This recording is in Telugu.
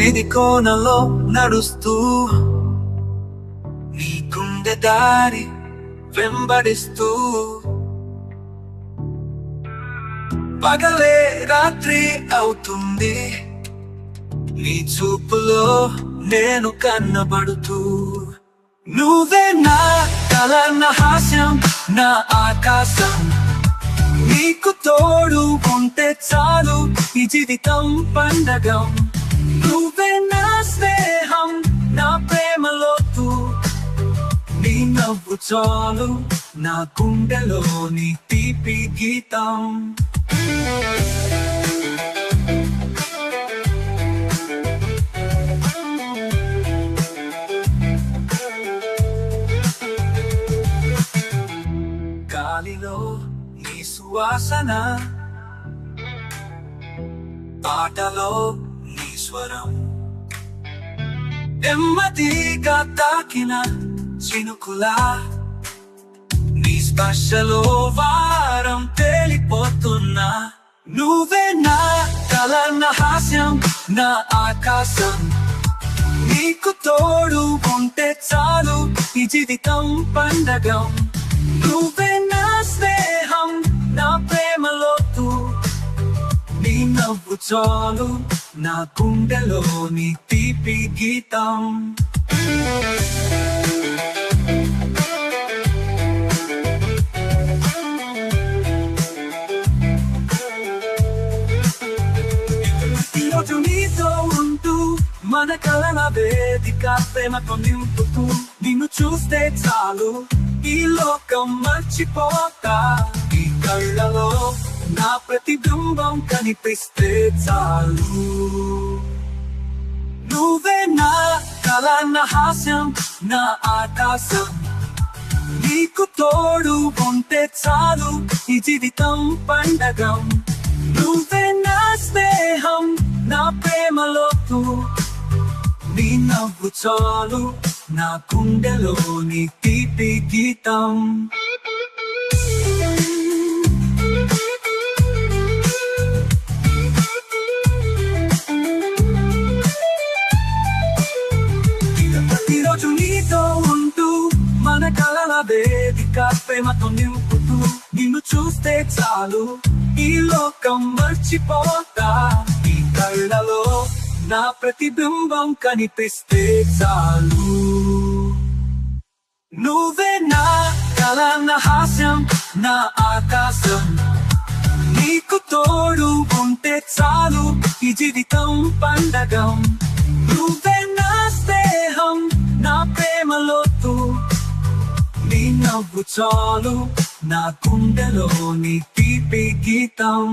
ఇది కోనలో నడుస్తూ నీ గుండె దారి వెంబడిస్తూ పగలే రాత్రి అవుతుంది. నీ చూపులో నేను కన్నబడుతూ. నువ్వే నా కల నా హాస్యం నా ఆకాశం. నీకు తోడు ఉంటే చాలు ఈ జీవితం పండగం. నువ్వే నా స్నేహం నా ప్రేమలోతు. నీ నవ్వు చాలు నా గుండెలోని తీపి గీతం. గాలిలో నీ సువాసన పాటలో స్వరం నెమ్మదిగా తాకిన చినుకులా నీ స్పర్శలో వారం తేలిపోతున్నా నువ్వే నా కల నా హాస్యం నా ఆకాశం. నీకు తోడు ఉంటే చాలు ఈ జీవితం పండగం. నువ్వే చాలు నా గుండెలోని తీపి గీతం. ఈరోజు నీతో ఉంటూ మన కళల వేదిక ప్రేమతో నింపుతూ నిన్ను చూస్తే చాలు. ఈ లోకం మర్చిపోతా. ఈ కళ్ళలో నా ప్రతిబింబం కనిపిస్తే చాలు. నువ్వే నా కళ నా హాస్యం నా ఆకాశం. నీకు తోడు ఉంటే చాలు ఈ జీవితం పండగం. నువ్వే నా స్నేహం నా ప్రేమలోతు. నీ నవ్వు చాలు నా కుండలోని తీపి గీతం. నీతో ఉంటూ మన కళల వేదిక ప్రేమతో నింపుతూ నిన్ను చూస్తే చాలు. ఈ లోకం మర్చిపోతా. ఈ కళ్ళలో నా ప్రతిబింబం కనిపిస్తే చాలు. నువ్వే నా కల నా హాస్యం నా ఆకాశం. నీకు తోడు ఉంటే చాలు. ఈ జీవితం పండగం. నువ్వే నవ్వు చాలు. నా గుండెలోని తీపి గీతం.